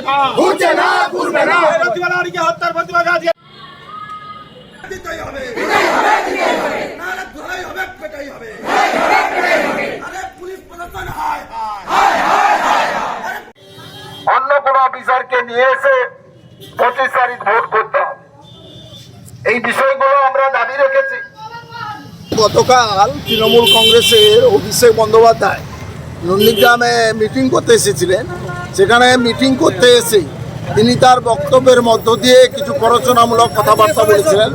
না। না প্রতিবাদীকে হত্যার প্রতিবাদ আজকে অন্য কোন অফিসারকে নিয়ে এসে পঁচিশ তারিখ ভোট করতে এই বিষয়গুলো আমরা দাবি রেখেছি। গতকাল তৃণমূল কংগ্রেসের অভিষেক বন্দ্যোপাধ্যায় নন্দীগ্রামে মিটিং করতে এসেছিলেন। সেখানে মিটিং করতে এসে তিনি তার বক্তব্যের মধ্য দিয়ে কিছু প্ররোচনামূলক কথাবার্তা বলেছিলেন।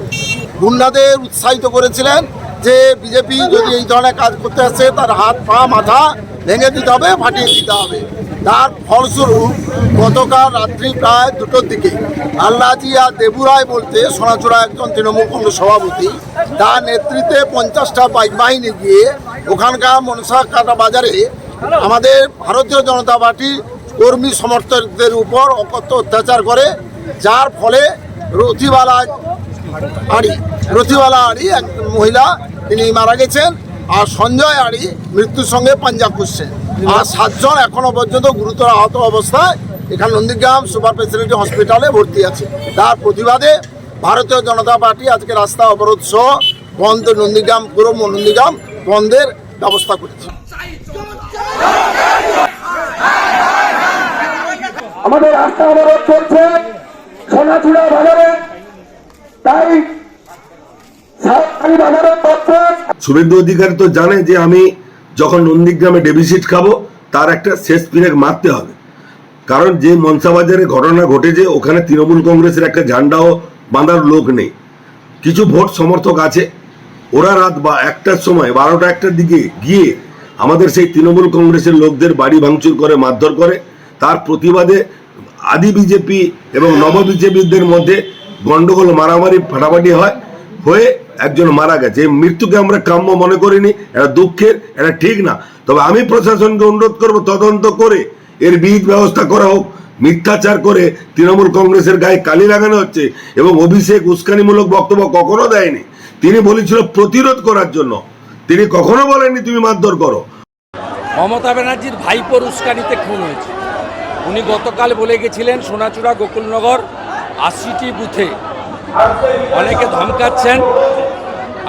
গুন্ডাদের উৎসাহিত করেছিলেন যে বিজেপি যদি এই ধরনের কাজ করতে আসে, তার হাত, পা, মাথা ভেঙে দিতে হবে, ফাটিয়ে দিতে হবে। তার ফলস্বরূপ গতকাল রাত্রি প্রায় দুটোর দিকে আল্লাজি আর দেবুরায় বলতে সোনাচূড়া একজন তৃণমূল কংগ্রেস সভাপতি তার নেতৃত্বে পঞ্চাশটা বাইক বাহিনী গিয়ে ওখানকার মনসা কাটা বাজারে আমাদের ভারতীয় জনতা পার্টির কর্মী সমর্থকদের উপর অকথ্য অত্যাচার করে, যার ফলে রথিবালা আড়ি, রথিওয়ালা আড়ি এক মহিলা, তিনি মারা গেছেন আর সঞ্জয় আড়ি মৃত্যুর সঙ্গে পাঞ্জাব করছেন আর সাতজন এখনও পর্যন্ত গুরুতর আহত অবস্থায় এখানে নন্দীগ্রাম সুপার ফেসিলিটি হসপিটালে ভর্তি আছে। তার প্রতিবাদে ভারতীয় জনতা পার্টি আজকে রাস্তা অবরোধ সহ বন্ধ নন্দীগ্রাম পুরো নন্দীগ্রাম বন্ধের ব্যবস্থা করেছে। আমাদের রাস্তা অবরোধ চলছে সোনাচূড়া বাজারে। তাই শুভেন্দু অধিকারী তো জানে যে আমি যখন নন্দীগ্রামে ডেবিসিট খাব, তার একটা শেষ পিরেক মারতে হবে। কারণ যে মনসাবাজারে ঘটনা ঘটেছে, ওখানে তৃণমূল কংগ্রেসের একটা ঝান্ডাও বাঁধার লোক নেই। কিছু ভোট সমর্থক আছে। ওরা রাত বা একটার সময়, বারোটা একটার দিকে গিয়ে আমাদের সেই তৃণমূল কংগ্রেসের লোকদের বাড়ি ভাঙচুর করে, মারধর করে, তার প্রতিবাদে আদি বিজেপি এবং নব বিজেপিদের মধ্যে গন্ডগোল, মারামারি, ফাটাফাটি হয়, হয়ে একজন মারা গেছে। এই মৃত্যুকে আমরা কাম্য মনে করিনি, এটা দুঃখের, এটা ঠিক না। তবে আমি প্রশাসনকে অনুরোধ করব, তদন্ত করে এর বিহিত ব্যবস্থা করা হোক, মিথ্যাচার করে তৃণমূল কংগ্রেসের গায়ে কালি লাগানো হচ্ছে এবং অভিষেক উস্কানিমূলক বক্তব্য কখনো দেয়নি। তিনি বলেছিল প্রতিরোধ করার জন্য। তিনি কখনো বলেননি তুমি মারধর করো। মমতা ব্যানার্জির ভাইপোর উস্কানিতে খুন হয়েছে। উনি গতকাল বলে গেছিলেন সোনাচূড়া গোকুলনগর আশিটি বুথে। অনেকে ধমকাচ্ছেন,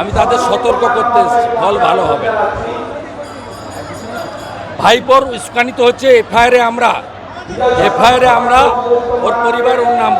আমি তাদের সতর্ক করতে ফল ভালো হবে ভাইপর উস্কানিত হচ্ছে, এফআইআরে আমরা এফআইআরে আমরা ওর পরিবার ওর নাম